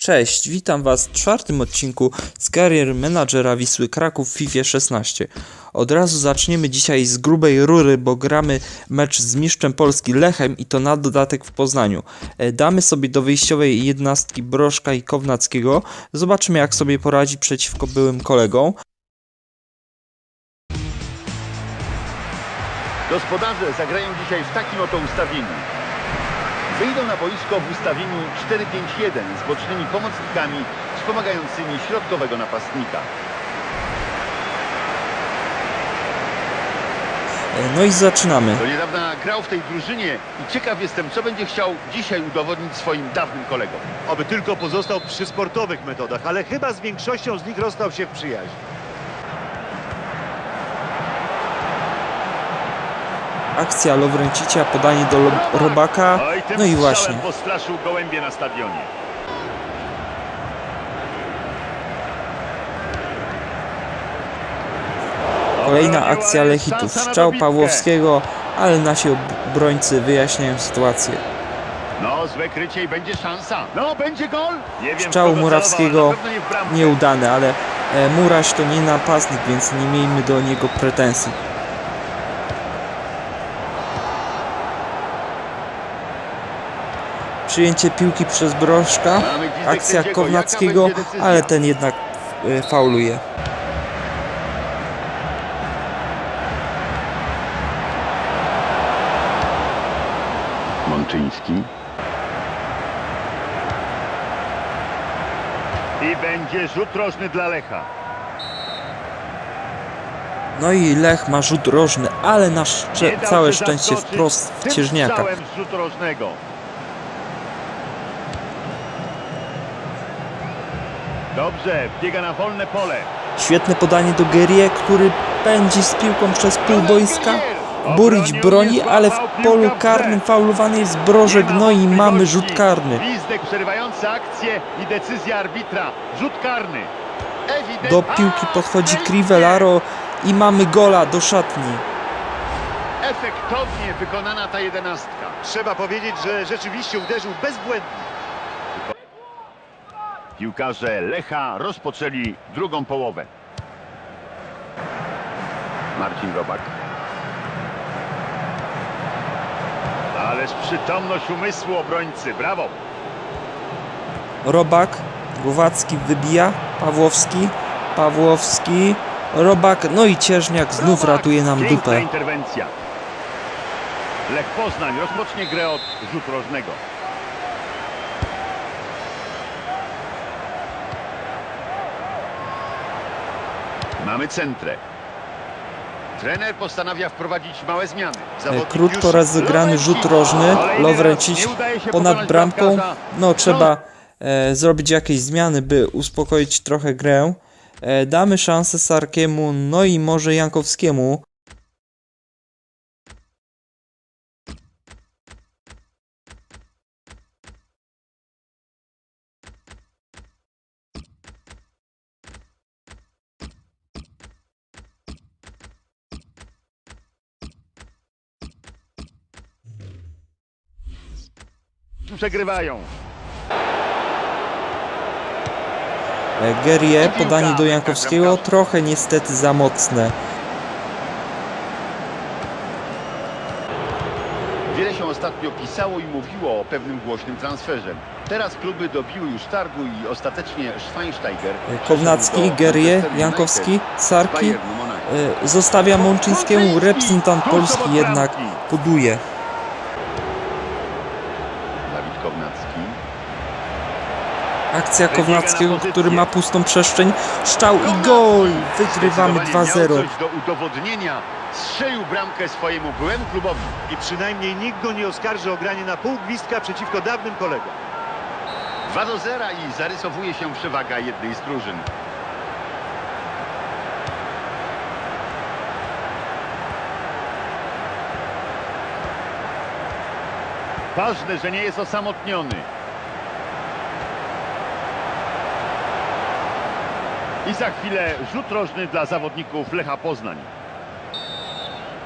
Cześć, witam Was w czwartym odcinku z karier menadżera Wisły Kraków w FIFA 16. Od razu zaczniemy dzisiaj z grubej rury, bo gramy mecz z mistrzem Polski Lechem i to na dodatek w Poznaniu. E, Damy sobie do wyjściowej jednostki Brożka i Kownackiego. Zobaczymy jak sobie poradzi przeciwko byłym kolegom. Gospodarze zagrają dzisiaj w takim oto ustawieniu. Wyjdą na boisko w ustawieniu 4-5-1 z bocznymi pomocnikami wspomagającymi środkowego napastnika. E, No i zaczynamy. Do niedawna grał w tej drużynie i ciekaw jestem, co będzie chciał dzisiaj udowodnić swoim dawnym kolegom. Oby tylko pozostał przy sportowych metodach, ale chyba z większością z nich rozstał się w przyjaźń. Akcja Lowrencicia, podanie do Robaka. No i właśnie. postraszył gołębie na stadionie. Kolejna akcja Lechitów. Strzał. Pawłowskiego, ale nasi obrońcy wyjaśniają sytuację. No, złe krycie i będzie szansa. No, będzie gol. Nie wiem, Strzał Murawskiego nie nieudany, ale e, Muraś to nie napastnik, więc nie miejmy do niego pretensji. Przyjęcie piłki przez Brożka, akcja. Kownackiego, ale ten jednak e, fauluje. Mączyński. I będzie rzut rożny dla Lecha. No i Lech ma rzut rożny, ale na całe szczęście wprost w tym Dobrze, biega na wolne pole. Świetne podanie do Gerie, który pędzi z piłką przez pół boiska. Burić broni, ale w polu karnym faulowany jest Brożek, no i mamy rzut karny. Gwizdek przerywający akcję i decyzja arbitra. Rzut karny. Do piłki podchodzi Crivellaro i mamy gola do szatni. Efektownie wykonana ta jedenastka. Trzeba powiedzieć, że rzeczywiście uderzył bezbłędnie. Piłkarze Lecha rozpoczęli drugą połowę. Marcin Robak. Ależ przytomność umysłu obrońcy. Brawo. Robak, Głowacki wybija, Pawłowski, Pawłowski, Robak, no i Cieżniak znów Robak. ratuje nam dupę. interwencja. Lech Poznań rozpocznie grę od rzutu rożnego. Mamy centrę. Trener postanawia wprowadzić małe zmiany. E, Zawodnik Krótko rozegrany rzut rożny, się ponad bramką. No trzeba e, zrobić jakieś zmiany, by uspokoić trochę grę. E, damy szansę Sarkiemu, no i może Jankowskiemu. Przegrywają. Gerie, podanie do Jankowskiego, trochę niestety za mocne. Wiele się ostatnio pisało i mówiło o pewnym głośnym transferze. Teraz kluby dobiły już targu i ostatecznie Schweinsteiger... E, Kownacki, Gerie, Jankowski, Sarki. E, Zostawia Mączyńskiemu, reprezentant Polski jednak buduje. Dawid Kownacki. Akcja Kownackiego, który ma pustą przestrzeń. Szczał i gol! Wygrywamy Zdecydowanie 2-0. miał coś do udowodnienia. Strzelił bramkę swojemu byłemu klubowi. I przynajmniej nikt go nie oskarży o granie na pół gwizdka przeciwko dawnym kolegom. 2 do 0 i zarysowuje się przewaga jednej z drużyn. Ważne, że nie jest osamotniony. I za chwilę rzut rożny dla zawodników Lecha Poznań.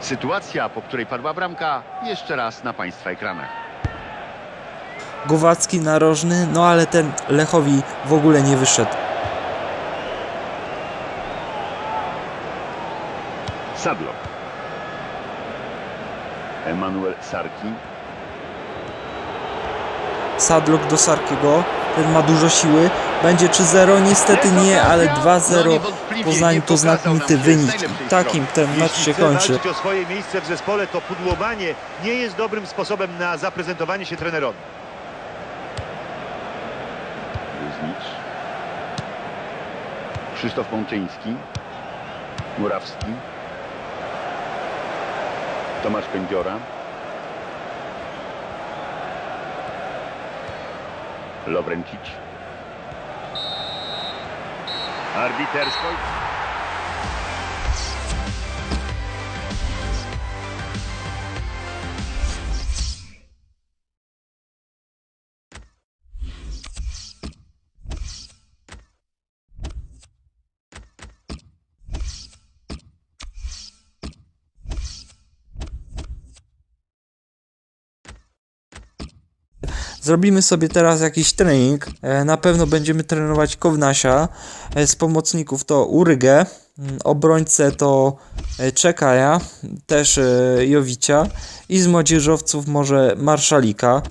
Sytuacja, po której padła bramka, jeszcze raz na Państwa ekranach. Głowacki narożny, no ale ten Lechowi w ogóle nie wyszedł. Sadlok. Emanuel Sarki. Sadlok do Sarkiego, ten ma dużo siły. Będzie 3-0, niestety nie, ale 2-0 Poznań to znakomity wynik. Takim ten mecz Jeśli się kończy. o swoje miejsce w zespole, to pudłowanie nie jest dobrym sposobem na zaprezentowanie się trenerowi. Krzysztof Mączyński. Murawski. Tomasz Kędziora. Lowrencic. Arbiter Scholz. Zrobimy sobie teraz jakiś trening. E, Na pewno będziemy trenować Kownasia. E, Z pomocników to Urygę. mm, Obrońcę to e, Czekaja, też Jowicia. I z młodzieżowców może Marszalika.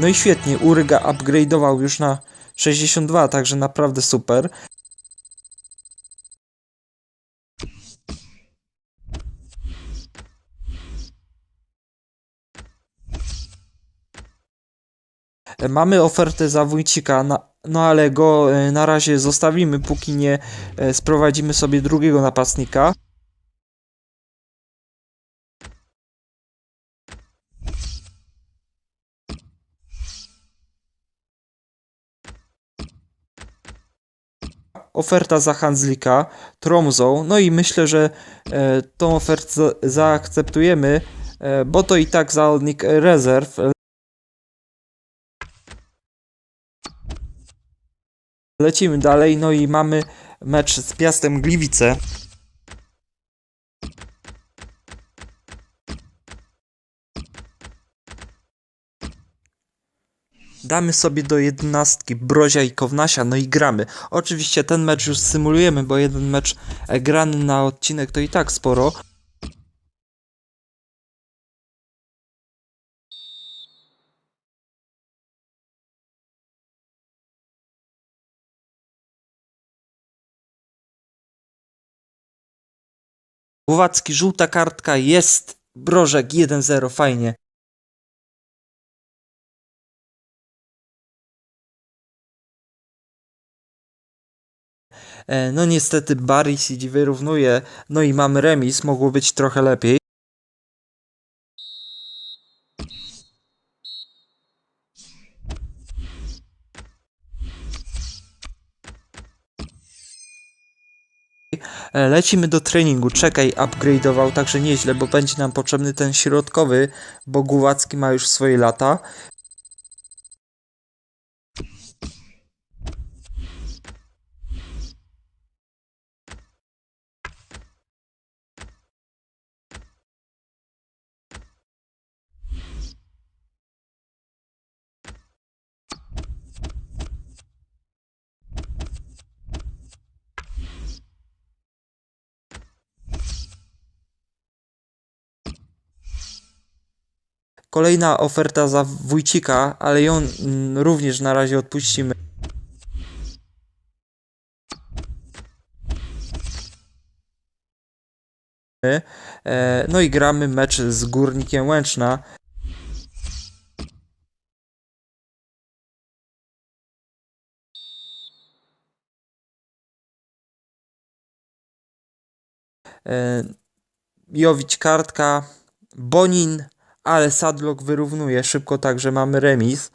No i świetnie, Uryga upgrade'ował już na 62, także naprawdę super. Mamy ofertę za Wójcika, no ale go e, na razie zostawimy, póki nie e, sprowadzimy sobie drugiego napastnika. Oferta za Hanslika, Tromsø, no i myślę, że e, tą ofertę za- zaakceptujemy, e, bo to i tak zawodnik rezerw. Lecimy dalej, no i mamy mecz z Piastem Gliwice. Damy sobie do jedenastki Brozia i Kownasia, no i gramy. Oczywiście ten mecz już symulujemy, bo jeden mecz e, grany na odcinek to i tak sporo. Głowacki, żółta kartka, jest Brożek 1-0, fajnie. No niestety City wyrównuje, no i mamy remis, mogło być trochę lepiej. E, Lecimy do treningu, czekaj, upgrade'ował, także nieźle, bo będzie nam potrzebny ten środkowy, bo Głowacki ma już swoje lata. Kolejna oferta za Wójcika, ale ją mm, również na razie odpuścimy. E, No i gramy mecz z Górnikiem Łęczna. E, Jowić kartka, Bonin, ale Sadlock wyrównuje szybko, także mamy remis.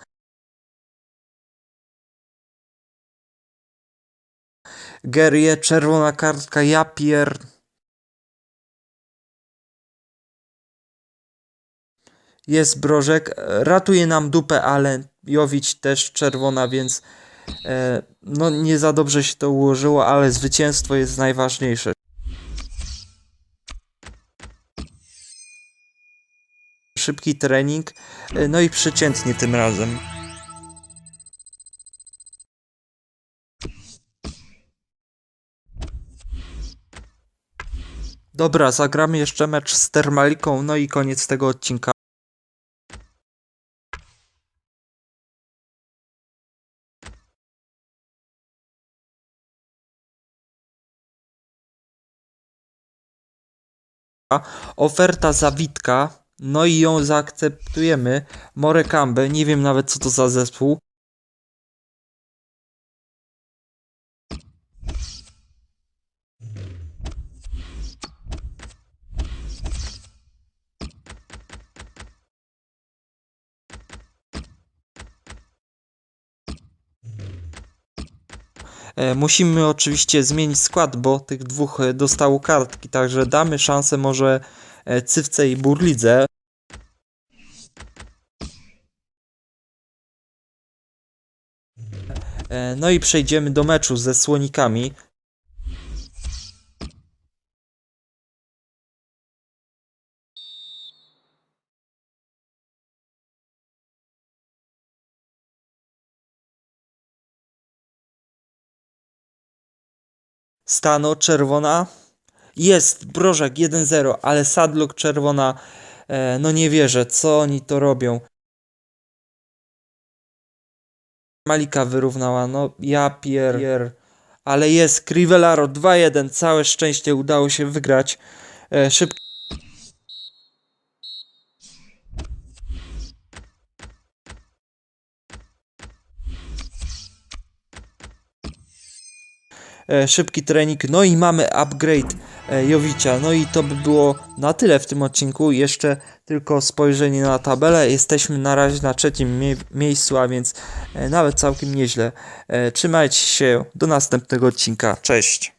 Gerie, czerwona kartka, ja pier... Jest Brożek, ratuje nam dupę, ale Jowić też czerwona, więc e, no nie za dobrze się to ułożyło, ale zwycięstwo jest najważniejsze. Szybki trening, e, no i przeciętnie tym razem. Dobra, zagramy jeszcze mecz z Termaliką, no i koniec tego odcinka. Oferta zawitka, no i ją zaakceptujemy. Morekambe, nie wiem nawet co to za zespół. Musimy oczywiście zmienić skład, bo tych dwóch e, dostało kartki, także damy szansę może e, Cywce i Burlidze. E, No i przejdziemy do meczu ze Słonikami. Stano czerwona. Jest Brożek 1-0, ale Sadlock czerwona. E, no nie wierzę, co oni to robią. Malika wyrównała, no ja pier... pier. Ale jest Crivellaro 2-1, całe szczęście udało się wygrać. E, szybki szybki trening, no i mamy upgrade e, Jowicia. No i to by było na tyle w tym odcinku. Jeszcze tylko spojrzenie na tabelę. Jesteśmy na razie na trzecim mie- miejscu, a więc e, nawet całkiem nieźle. E, Trzymajcie się, do następnego odcinka. Cześć!